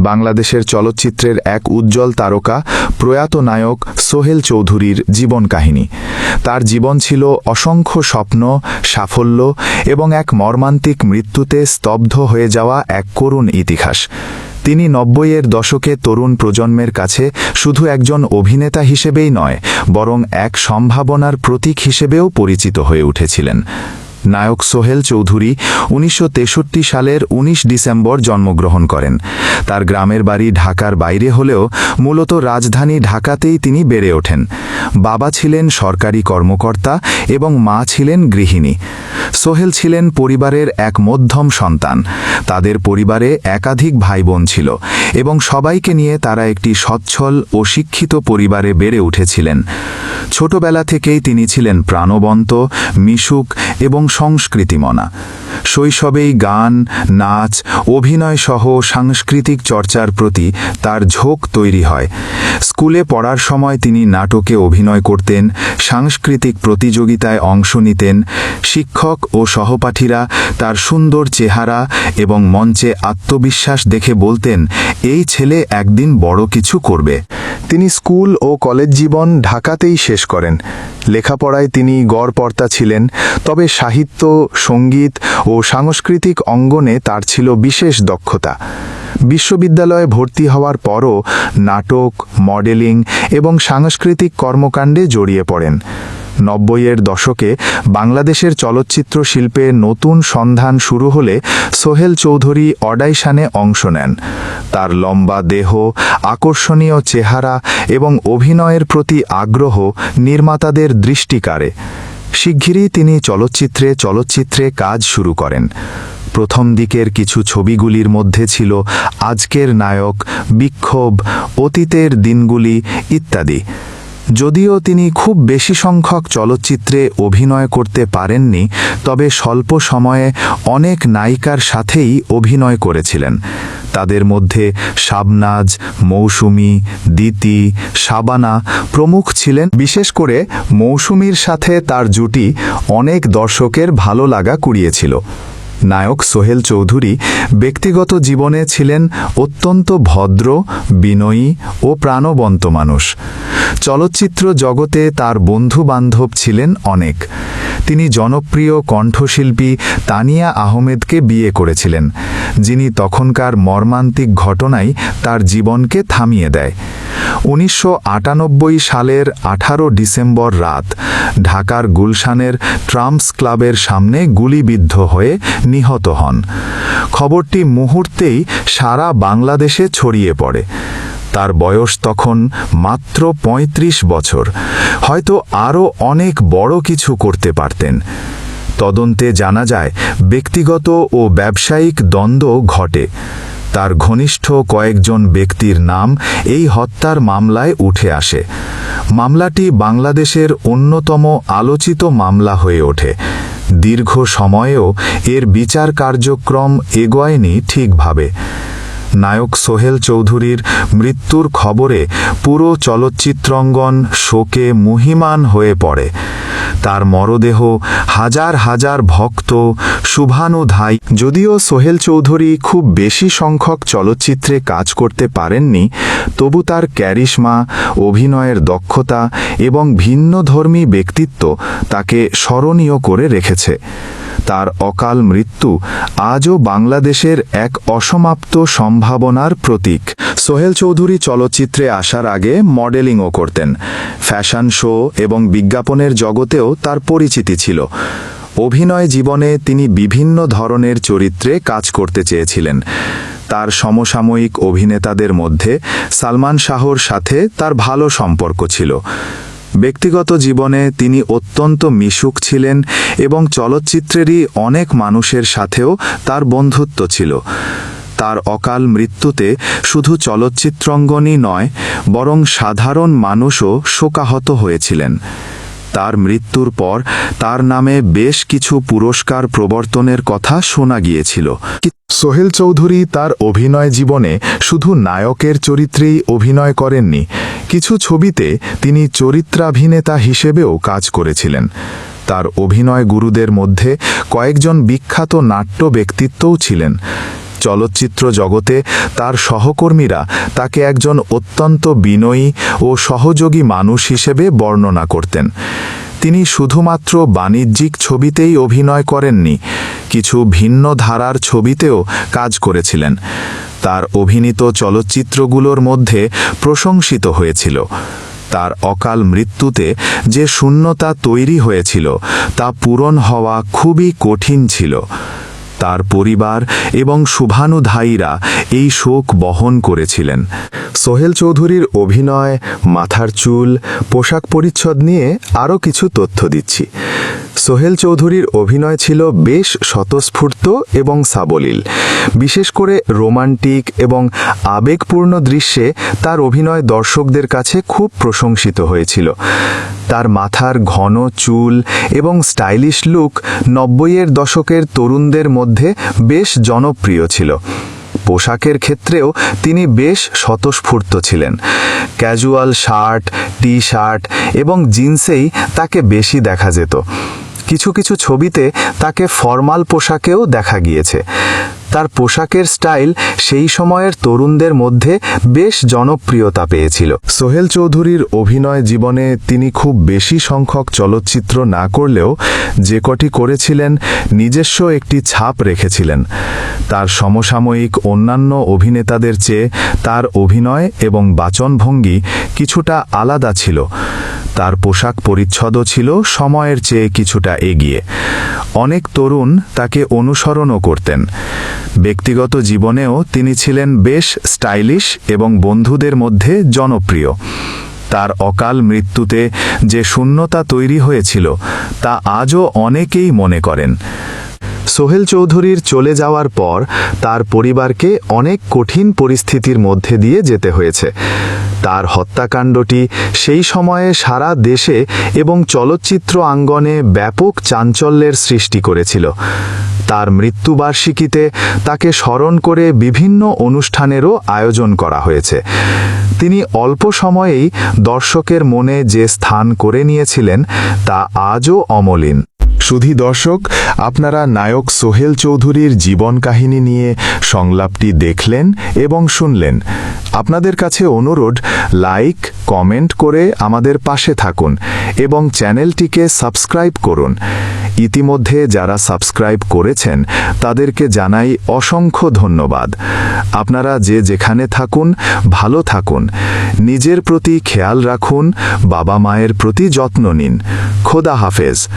বাংলাদেশের চলচ্চিত্রের এক উজ্জ্বল তারকা, প্রয়াত নায়ক সোহেল চৌধুরীর জীবন কাহিনী। তার জীবন ছিল অসংখ্য স্বপ্ন, সাফল্য এবং এক মর্মান্তিক মৃত্যুতে স্তব্ধ হয়ে যাওয়া এক করুণ ইতিহাস। তিনি নব্বইয়ের দশকে তরুণ প্রজন্মের কাছে শুধু একজন অভিনেতা হিসেবেই নয়, বরং এক সম্ভাবনার প্রতীক হিসেবেও পরিচিত হয়ে উঠেছিলেন। নায়ক সোহেল চৌধুরী উনিশশো তেষট্টি সালের ১৯ ডিসেম্বর জন্মগ্রহণ করেন। তার গ্রামের বাড়ি ঢাকার বাইরে হলেও মূলত রাজধানী ঢাকাতেই তিনি বেড়ে ওঠেন। বাবা ছিলেন সরকারি কর্মকর্তা এবং মা ছিলেন গৃহিণী। সোহেল ছিলেন পরিবারের এক মধ্যম সন্তান। তাদের পরিবারে একাধিক ভাই বোন ছিল এবং সবাইকে নিয়ে তারা একটি সচ্ছল ও শিক্ষিত পরিবারে বেড়ে উঠেছিলেন। ছোটবেলা থেকেই তিনি ছিলেন প্রাণবন্ত, মিশুক এবং সংস্কৃতিমনা। শৈশবেই গান নাচ অভিনয় সহ সাংস্কৃতিক চর্চার প্রতি তার ঝোঁক তৈরি হয়। স্কুলে পড়ার সময় তিনি নাটকে অভিনয় করতেন, সাংস্কৃতিক প্রতিযোগিতায় অংশ নিতেন, শিক্ষক ও সহপাঠীরা তার সুন্দর চেহারা এবং মঞ্চে আত্মবিশ্বাস দেখে বলতেন, এই ছেলে একদিন বড় কিছু করবে। তিনি স্কুল ও কলেজ জীবন ঢাকাতেই শেষ করেন। লেখাপড়ায় তিনি গড়পর্তা ছিলেন, তবে সাহিত্য, সংগীত ও সাংস্কৃতিক অঙ্গনে তার ছিল বিশেষ দক্ষতা। বিশ্ববিদ্যালয়ে ভর্তি হওয়ার পরও নাটক, মডেলিং এবং সাংস্কৃতিক কর্মকাণ্ডে জড়িয়ে পড়েন। নব্বইয়ের দশকে বাংলাদেশের চলচ্চিত্র শিল্পে নতুন সন্ধান শুরু হলে সোহেল চৌধুরী অডাইশানে অংশ নেন। তার লম্বা দেহ, আকর্ষণীয় চেহারা এবং অভিনয়ের প্রতি আগ্রহ নির্মাতাদের দৃষ্টিকারে শিগগিরই তিনি চলচ্চিত্রে চলচ্চিত্রে কাজ শুরু করেন। প্রথম দিকের কিছু ছবিগুলির মধ্যে ছিল আজকের নায়ক, বিক্ষোভ, অতীতের দিনগুলি ইত্যাদি। যদিও তিনি খুব বেশি সংখ্যক চলচ্চিত্রে অভিনয় করতে পারেননি, তবে স্বল্প সময়ে অনেক নায়িকার সাথেই অভিনয় করেছিলেন। তাদের মধ্যে শাবনাজ, মৌসুমি, দিতি, শাবানা প্রমুখ ছিলেন। বিশেষ করে মৌসুমীর সাথে তার জুটি অনেক দর্শকের ভালো লাগা কুড়িয়েছিল। নায়ক সোহেল চৌধুরী ব্যক্তিগত জীবনে ছিলেন অত্যন্ত ভদ্র, বিনয়ী ও প্রাণবন্ত মানুষ। চলচ্চিত্র জগতে তার বন্ধু বান্ধব ছিলেন অনেক। তিনি জনপ্রিয় কণ্ঠশিল্পী তানিয়া আহমেদকে বিয়ে করেছিলেন, যিনি তখনকার মর্মান্তিক ঘটনাই তার জীবনকে থামিয়ে দেয়। উনিশশো আটানব্বই সালের আঠারো ডিসেম্বর রাত, ঢাকার গুলশানের ট্রাম্পস ক্লাবের সামনে গুলিবিদ্ধ হয়ে নিহত হন। খবরটি মুহূর্তেই সারা বাংলাদেশে ছড়িয়ে পড়ে। তার বয়স তখন মাত্র ৩৫ বছর। হয়তো আরও অনেক বড় কিছু করতে পারতেন। তদন্তে জানা যায়, ব্যক্তিগত ও ব্যবসায়িক দ্বন্দ্ব ঘটে। তার ঘনিষ্ঠ কয়েকজন ব্যক্তির নাম এই হত্যার মামলায় উঠে আসে। মামলাটি বাংলাদেশের অন্যতম আলোচিত মামলা হয়ে ওঠে। দীর্ঘ সময়েও এর বিচার কার্যক্রম এগোয়নি ঠিকভাবে। নায়ক সোহেল চৌধুরীর মৃত্যুর খবরে পুরো চলচ্চিত্রঙ্গন শোকে মুহিমান হয়ে পড়ে। তার মরদেহ হাজার হাজার ভক্ত শুভানুধাই, যদিও সোহেল চৌধুরী খুব বেশি সংখ্যক চলচ্চিত্রে কাজ করতে পারেননি, তবু তার ক্যারিশমা, অভিনয়ের দক্ষতা এবং ভিন্নধর্মী ব্যক্তিত্ব তাকে স্মরণীয় করে রেখেছে। তার অকাল মৃত্যু আজও বাংলাদেশের এক অসমাপ্ত সম্ভাবনার প্রতীক। সোহেল চৌধুরী চলচ্চিত্রে আসার আগে মডেলিংও করতেন। ফ্যাশন শো এবং বিজ্ঞাপনের জগতেও তার পরিচিতি ছিল। অভিনয় জীবনে তিনি বিভিন্ন ধরনের চরিত্রে কাজ করতে চেয়েছিলেন। তার সমসাময়িক অভিনেতাদের মধ্যে সালমান শাহর সাথে তার ভালো সম্পর্ক ছিল। ব্যক্তিগত জীবনে তিনি অত্যন্ত মিশুক ছিলেন এবং চলচ্চিত্রেরই অনেক মানুষের সাথেও তার বন্ধুত্ব ছিল। তার অকাল মৃত্যুতে শুধু চলচ্চিত্রঙ্গনই নয়, বরং সাধারণ মানুষও শোকাহত হয়েছিলেন। তার মৃত্যুর পর তার নামে বেশ কিছু পুরস্কার প্রবর্তনের কথা শোনা গিয়েছিল। সোহেল চৌধুরী তার অভিনয় জীবনে শুধু নায়কের চরিত্রেই অভিনয় করেননি, কিছু ছবিতে তিনি চরিত্রাভিনেতা হিসেবেও কাজ করেছিলেন। তার অভিনয় গুরুদের মধ্যে কয়েকজন বিখ্যাত নাট্য ব্যক্তিত্বও ছিলেন। চলচ্চিত্র জগতে তার সহকর্মীরা তাকে একজন অত্যন্ত বিনয়ী ও সহযোগী মানুষ হিসেবে বর্ণনা করতেন। তিনি শুধুমাত্র বাণিজ্যিক ছবিতেই অভিনয় করেননি, কিছু ভিন্ন ধারার ছবিতেও কাজ করেছিলেন। তার অভিনীত চলচ্চিত্রগুলোর মধ্যে প্রশংসিত হয়েছিল। তার অকাল মৃত্যুতে যে শূন্যতা তৈরি হয়েছিল, তা পূরণ হওয়া খুবই কঠিন ছিল। তার পরিবার এবং শুভানুধায়ীরা এই শোক বহন করেছিলেন। সোহেল চৌধুরীর অভিনয়, মাথার চুল, পোশাক পরিচ্ছদ নিয়ে আরও কিছু তথ্য দিচ্ছি। সোহেল চৌধুরীর অভিনয় ছিল বেশ স্বতঃস্ফূর্ত এবং সাবলীল। বিশেষ করে রোমান্টিক এবং আবেগপূর্ণ দৃশ্যে তার অভিনয় দর্শকদের কাছে খুব প্রশংসিত হয়েছিল। তার মাথার ঘন চুল এবং স্টাইলিশ লুক নব্বইয়ের দশকের তরুণদের মধ্যে বেশ জনপ্রিয় ছিল। পোশাকের ক্ষেত্রেও তিনি বেশ স্বতঃস্ফূর্ত ছিলেন। ক্যাজুয়াল শার্ট টি শার্ট এবং জিন্সেই তাকে বেশি দেখা যেত। কিছু কিছু ছবিতে তাকে ফর্মাল পোশাকেও দেখা গিয়েছে। তার পোশাকের স্টাইল সেই সময়ের তরুণদের মধ্যে বেশ জনপ্রিয়তা পেয়েছিল। সোহেল চৌধুরীর অভিনয় জীবনে তিনি খুব বেশি সংখ্যক চলচ্চিত্র না করলেও যে কটি করেছিলেন নিজস্ব একটি ছাপ রেখেছিলেন। তার সমসাময়িক অন্যান্য অভিনেতাদের চেয়ে তার অভিনয় এবং বাচনভঙ্গি কিছুটা আলাদা ছিল। তার পোশাক পরিচ্ছদও ছিল, সময়ের চেয়ে কিছুটা এগিয়ে। অনেক তরুণ তাকে অনুসরণও করতেন। ব্যক্তিগত জীবনেও তিনি ছিলেন বেশ স্টাইলিশ এবং বন্ধুদের মধ্যে জনপ্রিয়। তার অকাল মৃত্যুতে যে শূন্যতা তৈরি হয়েছিল, তা আজও অনেকেই মনে করেন। সোহেল চৌধুরীর চলে যাওয়ার পর তার পরিবারকে অনেক কঠিন পরিস্থিতির মধ্যে দিয়ে যেতে হয়েছে। তার হত্যাকাণ্ডটি সেই সময়ে সারা দেশে এবং চলচ্চিত্র আঙ্গনে ব্যাপক চাঞ্চল্যের সৃষ্টি করেছিল। তার মৃত্যুবার্ষিকীতে তাকে স্মরণ করে বিভিন্ন অনুষ্ঠানেরও আয়োজন করা হয়েছে। তিনি অল্প সময়েই দর্শকের মনে যে স্থান করে নিয়েছিলেন, তা আজও অমলিন। সুধী দর্শক, আপনারা নায়ক সোহেল চৌধুরীর জীবন কাহিনী নিয়ে সংলাপটি দেখলেন এবং শুনলেন। আপনাদের কাছে অনুরোধ, লাইক, কমেন্ট করে আমাদের পাশে থাকুন এবং চ্যানেলটিকে সাবস্ক্রাইব করুন। ইতিমধ্যে যারা সাবস্ক্রাইব করেছেন, তাদেরকে জানাই অসংখ্য ধন্যবাদ। আপনারা যে যেখানে থাকুন, ভালো থাকুন। নিজের প্রতি খেয়াল রাখুন বাবা মায়ের প্রতি যত্ন নিন। খোদা হাফেজ।